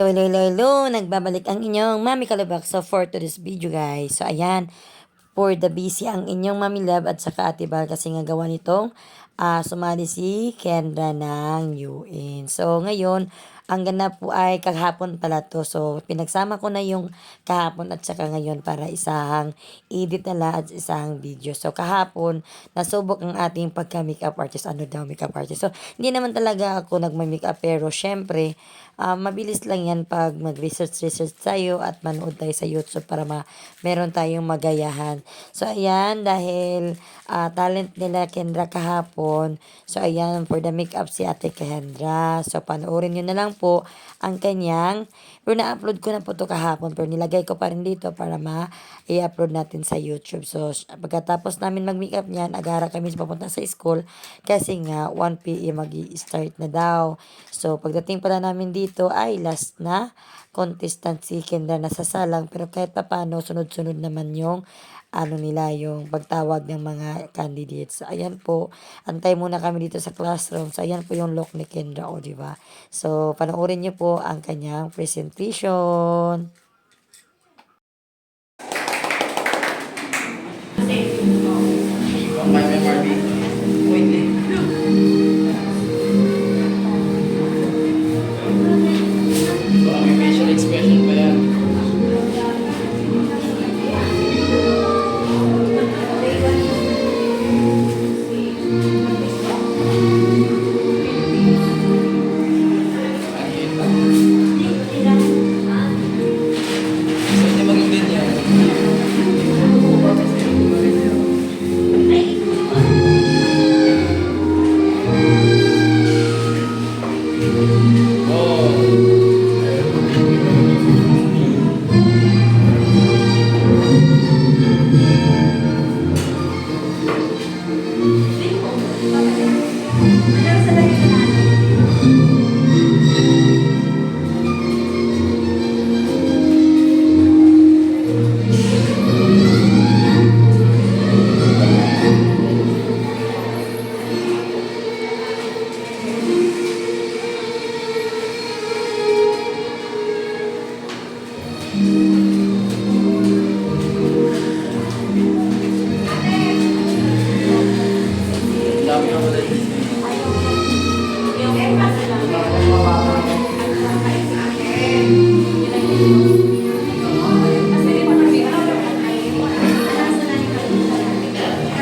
Hello, hello, hello. Nagbabalik ang inyong Mami Kalabak so for today's video guys. So ayan, for the busy ang inyong Mami Love at saka Ate Bal kasi nga gawa nitong ah, sumali si Kendra ng UN. So ngayon, ang ganap po ay kahapon pala to. So pinagsama ko na yung kahapon at saka ngayon para isang edit na lang at isang video. So kahapon, nasubok ang ating pagka-makeup artist. Ano daw makeup artist? So hindi naman talaga ako nagma-makeup pero syempre, ah, mabilis lang yan pag mag-research-research tayo at manood tayo sa YouTube para ma meron tayong magayahan. So, ayan, dahil ah, talent nila Kendra kahapon. So, ayan, for the makeup si Ate Kendra. So, panoorin nyo na lang po ang kanyang, pero na-upload ko na po to kahapon, pero nilagay ko pa rin dito para ma-i-upload natin sa YouTube. So, pagkatapos namin mag-makeup niyan, agara kami papunta sa school kasi nga 1 p.m. mag-i-start na daw. So, pagdating pala namin dito ay last na contestant si Kendra na sasalang pero kahit pa paano sunod-sunod naman yung ano nila yung pagtawag ng mga candidates. So, ayan po, antay muna kami dito sa classroom. So, ayan po yung look ni Kendra, o, di ba? So, panoorin niyo po ang kanyang presentation.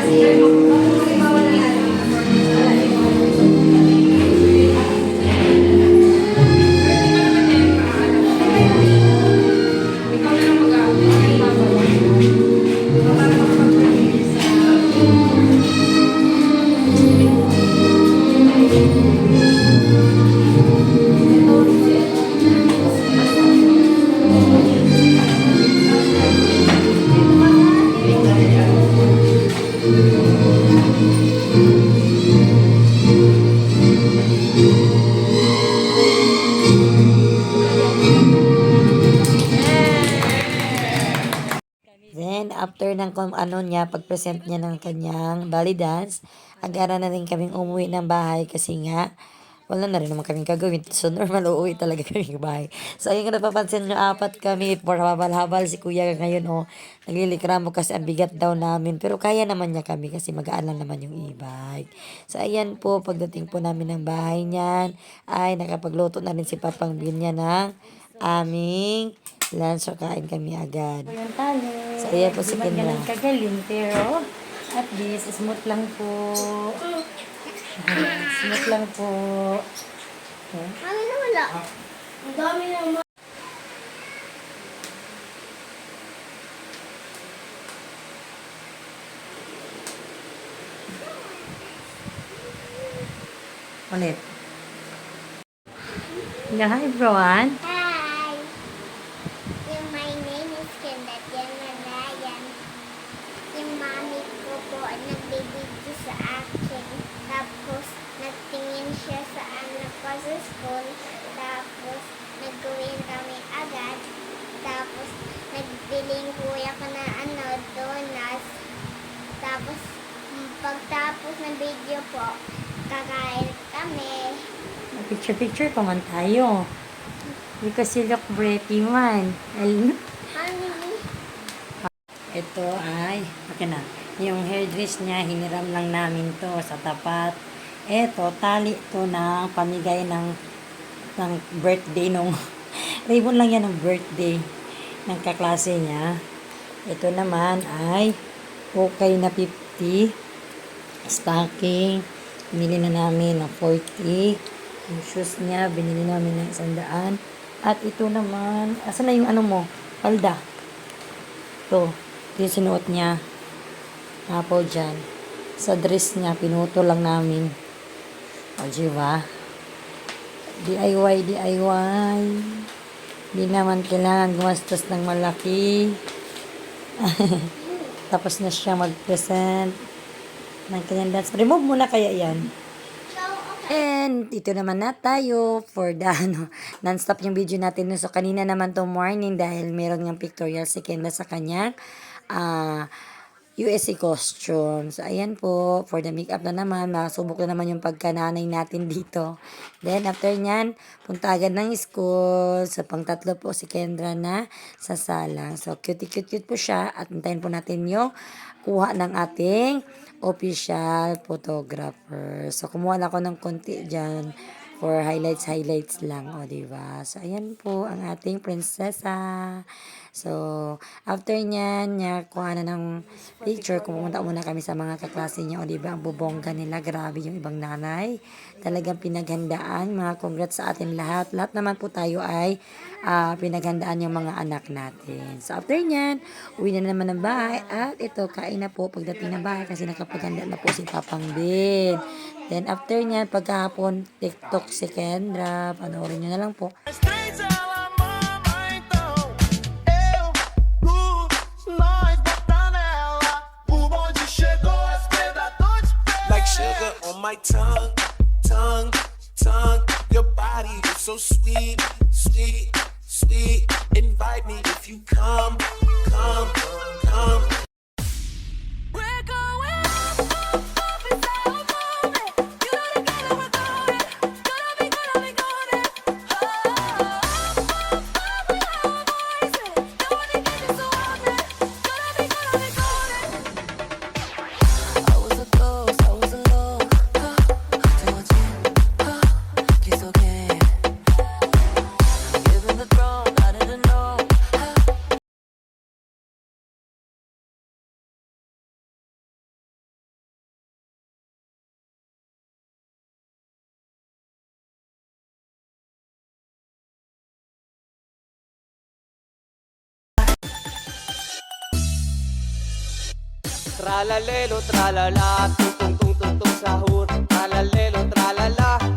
Then, ng ano niya, pag-present niya ng kanyang belly dance, agara na rin kaming umuwi ng bahay kasi nga, wala na rin naman kaming gagawin. So, normal, uuwi talaga kaming bahay. So, ayun nga napapansin nyo, apat kami, for habal-habal si kuya ngayon, oh, naglilikramo kasi ang bigat daw namin. Pero kaya naman niya kami kasi magaan lang naman yung e-bike. So, ayan po, pagdating po namin ng bahay niyan, ay nakapagluto na rin si Papang Bin niya ng aming lunch. So, kain kami agad. Yung talo. So, ayan po si Di man Kendra. ganun kagaling, pero at least, smooth lang po. smooth lang po. Ano na wala? Ang dami naman. Ulit. Yeah, hi everyone. Hi! Yung my name is Kendra Ryan. Yung mami ko po nagbibigay sa akin. Tapos, nagtingin siya sa anak ko sa school. Tapos, nag-uwi kami agad. Tapos, nagbiling kuya ko na ano, donuts. Tapos, mm, pagtapos ng video po, kakain kami. Picture-picture pa man tayo. Because you look pretty man. Mommy, Ito ay, okay na. Yung hairdress niya, hiniram lang namin to sa tapat. Ito, tali to ng pamigay ng, ng birthday nung, ribbon lang yan ng birthday ng kaklase niya. Ito naman ay, okay na 50, stocking, binili na namin ng 40, yung shoes niya, binili namin ng 100, at ito naman, asan na yung ano mo, palda? Ito yung sinuot niya. Apo dyan. Sa dress niya, pinuto lang namin. O, di ba? DIY, DIY. Di naman kailangan gumastos ng malaki. Tapos na siya mag-present ng kanyang dance. Remove muna kaya yan. And ito naman na tayo for the ano, non-stop yung video natin. So kanina naman to morning dahil meron ng pictorial si Kendra sa kanyang ah USC costume. So ayan po, for the makeup na naman, masubok na naman yung pagkananay natin dito. Then after nyan, punta agad ng school. So pangtatlo po si Kendra na sa salang. So cute cute cute po siya at hintayin po natin yung kuha ng ating official photographer. So, kumuha na ako ng konti dyan for highlights, highlights lang. O, diba? So, ayan po ang ating prinsesa. So, after nyan, niya, kuha na ng picture. Pumunta muna kami sa mga kaklase niya. O, diba? Ang bubongga nila. Grabe yung ibang nanay. Talagang pinaghandaan. Mga congrats sa atin lahat. Lahat naman po tayo ay ah, pinaghandaan yung mga anak natin. So, after nyan, uwi na naman ng bahay. At ito, kain na po pagdating ng bahay kasi nakapaghanda na po si Papang Ben. Then, after nyan, pagkahapon, TikTok si Kendra. Panoorin nyo na lang po. My tongue, tongue, tongue Your body is so sweet, sweet, sweet Invite me if you come, Tra la Tralalelo, tralala, tum tum tum tum tum sahur. Tralalelo, tralala.